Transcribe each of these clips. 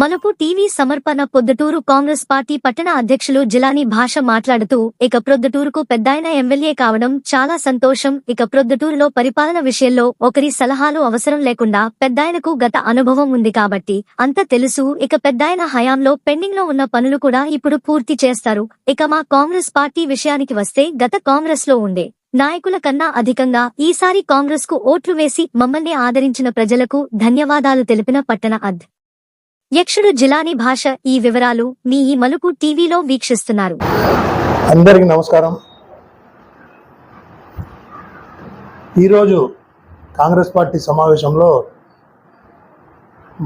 మనకు టీవీ సమర్పణ పొద్దుటూరు కాంగ్రెస్ పార్టీ పట్టణ అధ్యక్షులు జిలాని భాష మాట్లాడుతూ ఇక ప్రొద్దుటూరుకు పెద్దాయన ఎమ్మెల్యే కావడం చాలా సంతోషం. ఇక ప్రొద్దుటూరులో పరిపాలన విషయంలో ఒకరి సలహాలు అవసరం లేకుండా పెద్దాయనకు గత అనుభవం ఉంది కాబట్టి అంత తెలుసు. ఇక పెద్దాయన హయాంలో పెండింగ్లో ఉన్న పనులు కూడా ఇప్పుడు పూర్తి చేస్తారు. ఇక మా కాంగ్రెస్ పార్టీ విషయానికి వస్తే గత కాంగ్రెస్లో ఉండే నాయకుల కన్నా అధికంగా ఈసారి కాంగ్రెస్కు ఓట్లు వేసి మమ్మల్ని ఆదరించిన ప్రజలకు ధన్యవాదాలు తెలిపిన పట్టణ అద్ యక్షుడు జిలాని భాష ఈ వివరాలు మీ ఈ మలుపు టీవీలో వీక్షిస్తున్నారు. అందరికీ నమస్కారం. ఈరోజు కాంగ్రెస్ పార్టీ సమావేశంలో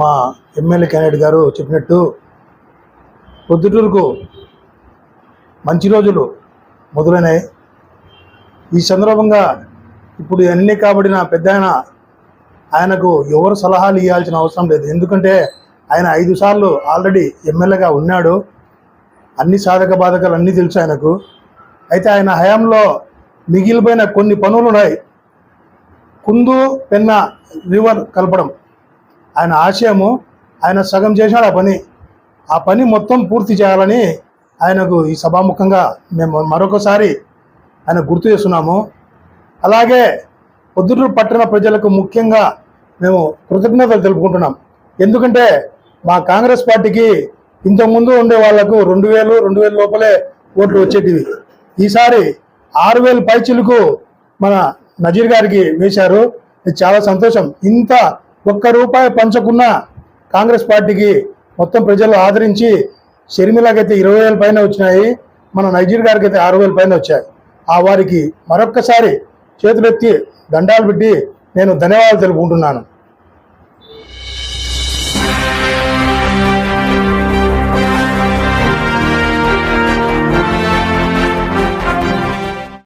మా ఎమ్మెల్యే క్యాండిడేట్ గారు చెప్పినట్టు పొద్దుటూరుకు మంచి రోజులు మొదలైనాయి. ఈ సందర్భంగా ఇప్పుడు ఎన్ని కాబడిన పెద్ద ఆయనకు ఎవరు సలహాలు ఇవ్వాల్సిన అవసరం లేదు. ఎందుకంటే ఆయన ఐదు సార్లు ఆల్రెడీ ఎమ్మెల్యేగా ఉన్నాడు. అన్ని సాధక బాధకాలు అన్నీ తెలుసు ఆయనకు. అయితే ఆయన హయాంలో మిగిలిపోయిన కొన్ని పనులు ఉన్నాయి. కుందు పెన్న రివర్ కలపడం. ఆయన ఆశయము ఆయన సగం చేశాడు ఆ పని. ఆ పని మొత్తం పూర్తి చేయాలని ఆయనకు ఈ సభాముఖంగా మేము మరొకసారి ఆయన గుర్తు చేస్తున్నాము. అలాగే పొద్దుటూరు పట్టణ ప్రజలకు ముఖ్యంగా మేము కృతజ్ఞతలు తెలుపుకుంటున్నాం. ఎందుకంటే మా కాంగ్రెస్ పార్టీకి ఇంతకుముందు ఉండే వాళ్ళకు రెండు వేలు రెండు వేల లోపలే ఓట్లు వచ్చేటివి. ఈసారి ఆరు వేల పైచిలకు మన నజీర్ గారికి వేశారు. ఇది చాలా సంతోషం. ఇంత ఒక్క రూపాయి పంచకున్న కాంగ్రెస్ పార్టీకి మొత్తం ప్రజలు ఆదరించి షర్మిలాకైతే ఇరవై వేల పైన వచ్చినాయి. మన నజీర్ గారికి అయితే ఆరు వేల పైన వచ్చాయి. ఆ వారికి మరొక్కసారి చేతులెత్తి దండాలు పెట్టి నేను ధన్యవాదాలు తెలుపుకుంటున్నాను.